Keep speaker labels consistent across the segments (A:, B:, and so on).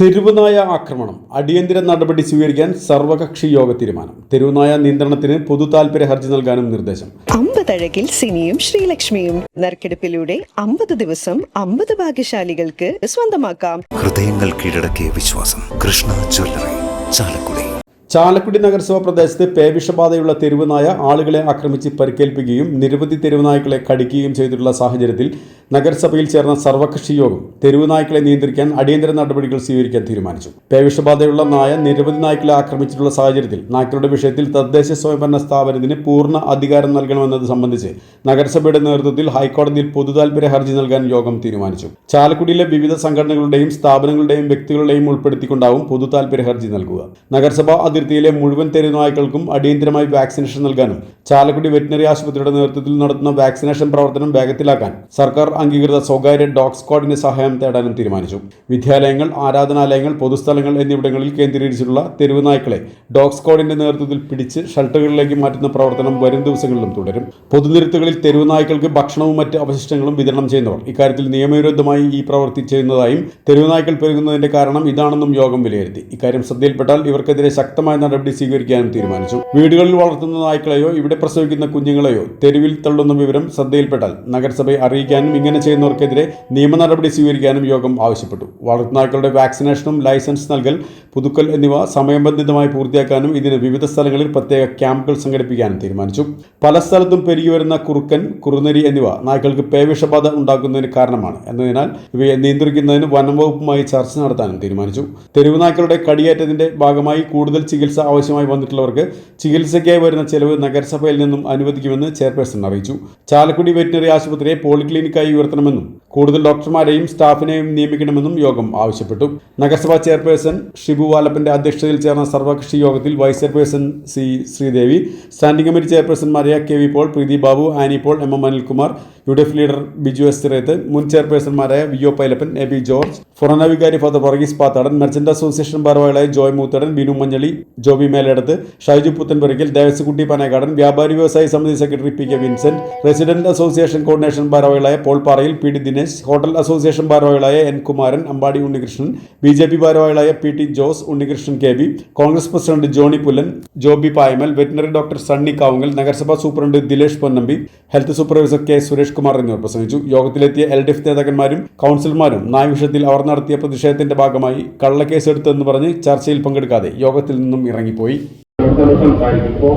A: തെരുവുനായ ആക്രമണം അടിയന്തര നടപടി സ്വീകരിക്കാൻ സർവകക്ഷി യോഗ തീരുമാനം തെരുവുനായ നിയന്ത്രണത്തിന് പൊതു താൽപര്യ ഹർജി നൽകാനും നിർദ്ദേശം.
B: അമ്പതഴകിൽ സിനിയും ശ്രീലക്ഷ്മിയും. നറുക്കെടുപ്പിലൂടെ അമ്പത് ദിവസം അമ്പത് ഭാഗ്യശാലികൾക്ക് സ്വന്തമാക്കാം.
C: ഹൃദയങ്ങൾ കീഴടക്കിയ വിശ്വാസം. കൃഷ്ണ ജ്വല്ലറി ചാലക്കുടി.
A: ചാലക്കുടി നഗരസഭാ പ്രദേശത്ത് പേവിഷബാധയുള്ള തെരുവുനായ ആളുകളെ ആക്രമിച്ച് പരിക്കേൽപ്പിക്കുകയും നിരവധി തെരുവുനായ്ക്കളെ കടിക്കുകയും ചെയ്തിട്ടുള്ള സാഹചര്യത്തിൽ നഗരസഭയിൽ ചേർന്ന സർവകക്ഷി യോഗം തെരുവുനായ്ക്കളെ നിയന്ത്രിക്കാൻ അടിയന്തര നടപടികൾ സ്വീകരിക്കാൻ തീരുമാനിച്ചു. പേവിഷബാധയുള്ള നായ നിരവധി നായ്ക്കളെ ആക്രമിച്ചിട്ടുള്ള സാഹചര്യത്തിൽ നായ്ക്കളുടെ വിഷയത്തിൽ തദ്ദേശ സ്വയംഭരണ സ്ഥാപനത്തിന് പൂർണ അധികാരം നൽകണമെന്നത് സംബന്ധിച്ച് നഗരസഭയുടെ നേതൃത്വത്തിൽ ഹൈക്കോടതിയിൽ പൊതുതാൽപര്യ ഹർജി നൽകാൻ യോഗം തീരുമാനിച്ചു. ചാലക്കുടിയിലെ വിവിധ സംഘടനകളുടെയും സ്ഥാപനങ്ങളുടെയും വ്യക്തികളുടെയും ഉൾപ്പെടുത്തിക്കൊണ്ടാവും പൊതു താൽപര്യ ഹർജി നൽകുക. നഗരസഭാ അതിർത്തിയിലെ മുഴുവൻ തെരുനായ്ക്കൾക്കും അടിയന്തരമായി വാക്സിനേഷൻ നൽകാനും ചാലക്കുടി വെറ്റിനറി ആശുപത്രിയുടെ നേതൃത്വത്തിൽ നടത്തുന്ന വാക്സിനേഷൻ പ്രവർത്തനം വേഗത്തിലാക്കാൻ സർക്കാർ അംഗീകൃത സ്വകാര്യ ഡോഗ് സ്ക്വാഡിന്റെ സഹായം തേടാനും തീരുമാനിച്ചു. വിദ്യാലയങ്ങൾ ആരാധനാലയങ്ങൾ പൊതുസ്ഥലങ്ങൾ എന്നിവിടങ്ങളിൽ കേന്ദ്രീകരിച്ചിട്ടുള്ള തെരുവുനായ്ക്കളെ ഡോഗ് സ്ക്വാഡിന്റെ നേതൃത്വത്തിൽ പിടിച്ച് ഷെൽട്ടറുകളിലേക്ക് മാറ്റുന്ന പ്രവർത്തനം വരും ദിവസങ്ങളിലും തുടരും. പൊതുനിരത്തുകളിൽ തെരുവുനായ്ക്കൾക്ക് ഭക്ഷണവും മറ്റ് അവശിഷ്ടങ്ങളും വിതരണം ചെയ്യുന്നവർ ഇക്കാര്യത്തിൽ നിയമവിരുദ്ധമായി ഈ പ്രവൃത്തി ചെയ്യുന്നതായും തെരുവുനായ്ക്കൾ പെരുകുന്നതിന്റെ കാരണം ഇതാണെന്നും യോഗം വിലയിരുത്തി. ഇക്കാര്യം ശ്രദ്ധയിൽപ്പെട്ടാൽ ഇവർക്കെതിരെ ശക്തമായ നടപടി സ്വീകരിക്കാനും തീരുമാനിച്ചു. വീടുകളിൽ വളർത്തുന്ന നായ്ക്കളെയോ ഇവിടെ പ്രസവിക്കുന്ന കുഞ്ഞുങ്ങളെയോ തെരുവിൽ തള്ളുന്ന വിവരം ശ്രദ്ധയിൽപ്പെട്ടാൽ നഗരസഭയെ അറിയിക്കാനും ഇങ്ങനെ ചെയ്യുന്നവർക്കെതിരെ നിയമ നടപടി സ്വീകരിക്കാനും യോഗം ആവശ്യപ്പെട്ടു. വളർത്തുനായ്ക്കളുടെ വാക്സിനേഷനും ലൈസൻസ് നൽകൽ പുതുക്കൽ എന്നിവ സമയബന്ധിതമായി പൂർത്തിയാക്കാനും ഇതിന് വിവിധ സ്ഥലങ്ങളിൽ പ്രത്യേക ക്യാമ്പുകൾ സംഘടിപ്പിക്കാനും തീരുമാനിച്ചു. പല സ്ഥലത്തും പെരുകി വരുന്ന കുറുക്കൻ കുറുനരി എന്നിവ നായ്ക്കൾക്ക് പേവിഷബാധ ഉണ്ടാക്കുന്നതിന് കാരണമാണ്. എന്നതിനാൽ ഇവയെ നിയന്ത്രിക്കുന്നതിന് വനംവകുപ്പുമായി ചർച്ച നടത്താനും തീരുമാനിച്ചു. തെരുവ് നായ്ക്കളുടെ കടിയേറ്റത്തിന്റെ ഭാഗമായി കൂടുതൽ ചികിത്സ ആവശ്യമായി വന്നിട്ടുള്ളവർക്ക് ചികിത്സയ്ക്കായി വരുന്ന ചെലവ് നഗരസഭയിൽ നിന്നും അനുവദിക്കുമെന്ന് ചെയർപേഴ്സൺ അറിയിച്ചു. ചാലക്കുടി വെറ്റിനറി ആശുപത്രിയെ പോളിക്ലിനിക്കായി ഉയർത്തണമെന്നും കൂടുതൽ ഡോക്ടർമാരെയും സ്റ്റാഫിനെയും നിയമിക്കണമെന്നും യോഗം ആവശ്യപ്പെട്ടു. നഗരസഭാ ചെയർപേഴ്സൺ ഷിബു വാലപ്പന്റെ അധ്യക്ഷതയിൽ ചേർന്ന സർവകക്ഷി യോഗത്തിൽ vice chairperson C Sreedevi standing committee ചെയർപേഴ്സൺമാരായ K V Paul Preethi Babu Annie Paul M M Anilkumar U D F leader Biju S Thireth മുൻ ചെയർപേഴ്സൺമാരായ V O Pailappan A B George ഫൊറന വികാരി father Varghese Pathadan merchant association ഭാരവാഹികളായ ജോയ് മൂത്തടൻ ബിനു മഞ്ഞളി ജോബി മേലടത്ത് ഷൈജു പുത്തൻപുരയ്ക്കൽ ദേവസ്കുട്ടി പനേക്കാടൻ വ്യാപാരി വ്യവസായി സമിതി secretary P K Vincent resident association coordination ഭാരവാഹികളായ Paul Parayil P D Dinesh hotel association ഭാരവാഹികളായ N Kumaran Ambadi Unnikrishnan B J P ഭാരവാഹികളായ P T Jose Unnikrishnan K B Congress president Johny Pullan Joby Payamal veterinary doctor Sunny Kavungal നഗരസഭാ superintendent Dilesh Ponnambi health supervisor K Suresh Kumar എന്നിവർ പ്രസംഗിച്ചു. യോഗത്തിലെത്തിയ L D F നേതാക്കന്മാരും കൗൺസിലർമാരും നായവിഷയത്തിൽ അവർ നടത്തിയ പ്രതിഷേധത്തിന്റെ ഭാഗമായി കള്ളക്കേസ് എടുത്തെന്ന് പറഞ്ഞ് ചർച്ചയിൽ പങ്കെടുക്കാതെ യോഗത്തിൽ നിന്നും ഇറങ്ങിപ്പോയി.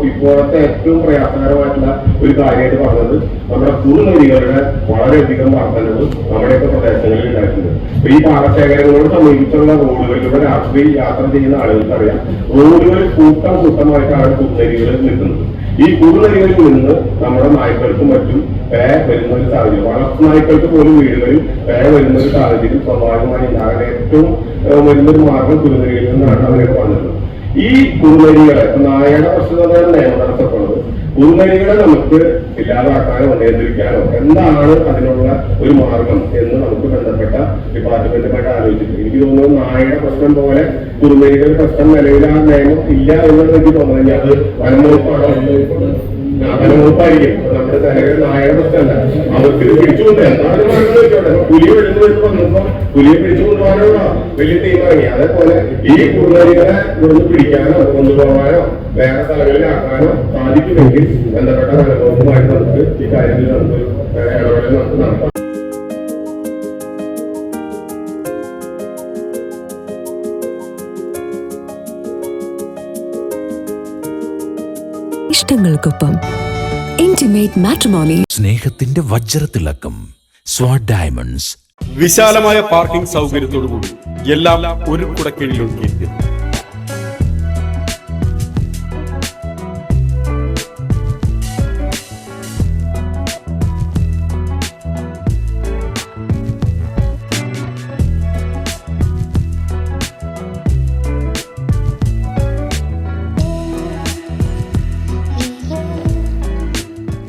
D: ഇപ്പോഴത്തെ ഏറ്റവും പ്രയാസകരമായിട്ടുള്ള ഒരു കാര്യമായിട്ട് പറഞ്ഞത് നമ്മുടെ കുറുനരികളുടെ വളരെയധികം വർധനവ് നമ്മുടെയൊക്കെ പ്രദേശങ്ങളിൽ ഉണ്ടായിട്ടുണ്ട്. അപ്പൊ ഈ പാടശേഖരങ്ങളോട് സമീപിച്ചുള്ള റോഡുകളിലൂടെ രാത്രി യാത്ര ചെയ്യുന്ന ആളുകൾക്കറിയാം റോഡുകളിൽ കൂട്ടം കൂട്ടമായിട്ടാണ് കുറുനരികൾ നിൽക്കുന്നത്. ഈ കുറുനരികളിൽ നിന്ന് നമ്മുടെ നായ്ക്കൾക്കും മറ്റും പേ വരുന്ന ഒരു സാഹചര്യം. വളർത്തു നായ്ക്കൾക്ക് പോലും വീടുകളിൽ പേ വരുന്ന ഒരു സാഹചര്യം സ്വാഭാവികമായി ഉണ്ടാകാൻ ഏറ്റവും വരുന്ന ഒരു മാർഗം കുറുനരികളിൽ നിന്നാണ് അവരൊക്കെ വന്നത്. ഈ കുറുനരികളെ നായയുടെ പ്രശ്നം നിയമം നടത്തപ്പെടുന്നത് കുറുനരികളെ നമുക്ക് ഇല്ലാതാക്കാനോ നിയന്ത്രിക്കാനോ എന്താണ് അതിനുള്ള ഒരു മാർഗം എന്ന് നമുക്ക് ബന്ധപ്പെട്ട ഡിപ്പാർട്ട്മെന്റുമായിട്ട് ആലോചിച്ചു എനിക്ക് തോന്നുന്നു നായയുടെ പ്രശ്നം പോലെ കുറുനരികളുടെ പ്രശ്നം നിലവിൽ ആ നിയമം ഇല്ല എന്നുള്ളത് എനിക്ക് തോന്നുന്നത് അത് വനംവകുപ്പാണോ വനംവകുപ്പായിരിക്കും നമ്മുടെ നിലവിൽ നായയുടെ പ്രശ്നമല്ല. അവർക്ക് ഇത് പിടിച്ചുകൊണ്ട് എന്താണ് മാർഗം വെച്ചോട്ടെ പുലി വെളുന്നു എന്ന് വന്നപ്പോ പുലിയെ പിടിച്ചു കൊണ്ടുപോകാനുള്ള വലിയ ടീം ഇറങ്ങി. അതേപോലെ ഈ കുറുനരികളെ ഇവിടുന്ന് പിടിക്കാനോ കൊണ്ടുപോകാനോ വേറെ സ്ഥലങ്ങളിലാക്കാനോ സാധിക്കുമെങ്കിൽ ബന്ധപ്പെട്ട വനംവകുപ്പുമായിട്ട് നമുക്ക് ഈ കാര്യത്തിൽ നമുക്ക് ഇടപെടൽ നമുക്ക്
E: ഇഷ്ടങ്ങൾക്കൊപ്പം. ഇന്റിമേറ്റ് മാട്രിമോണി
C: സ്നേഹത്തിന്റെ വജ്രത്തിളക്കം സ്വാഡ് ഡയമണ്ട്സ്
A: വിശാലമായ പാർക്കിംഗ് സൗകര്യത്തോടുകൂടി എല്ലാം ഒരു കുടക്കീഴിൽ ഒതുക്കിയിരിക്കുന്നു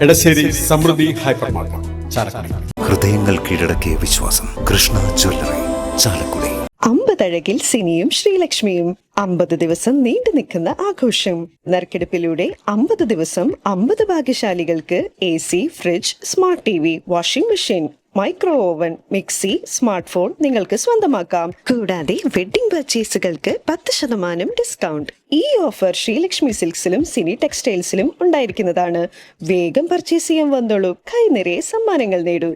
A: എടശ്ശേരി സമൃദ്ധി ഹൈപ്പർ മാർക്കറ്റ് ചാലക്കുടി.
C: ഹൃദയങ്ങൾ കീഴടക്കിയ വിശ്വാസം. കൃഷ്ണ ജ്വല്ലറി ചാലക്കുടി.
B: അമ്പതഴകിൽ സിനിയും ശ്രീലക്ഷ്മിയും അമ്പത് ദിവസം നീണ്ടു നിൽക്കുന്ന ആഘോഷം. നറുക്കെടുപ്പിലൂടെ അമ്പത് ദിവസം അമ്പത് ഭാഗ്യശാലികൾക്ക് A C fridge smart T V washing machine micro oven mixie smart phone നിങ്ങൾക്ക് സ്വന്തമാക്കാം. കൂടാതെ വെഡിംഗ് പർച്ചേസുകൾക്ക് പത്ത് ശതമാനം ഡിസ്കൗണ്ട് ഈ ഓഫർ ശ്രീലക്ഷ്മി സിൽക്സിലും സിനി ടെക്സ്റ്റൈൽസിലും ഉണ്ടായിരിക്കുന്നതാണ്. വേഗം പർച്ചേസ് ചെയ്യാൻ വന്നോളൂ. കൈനിറയെ സമ്മാനങ്ങൾ നേടൂ.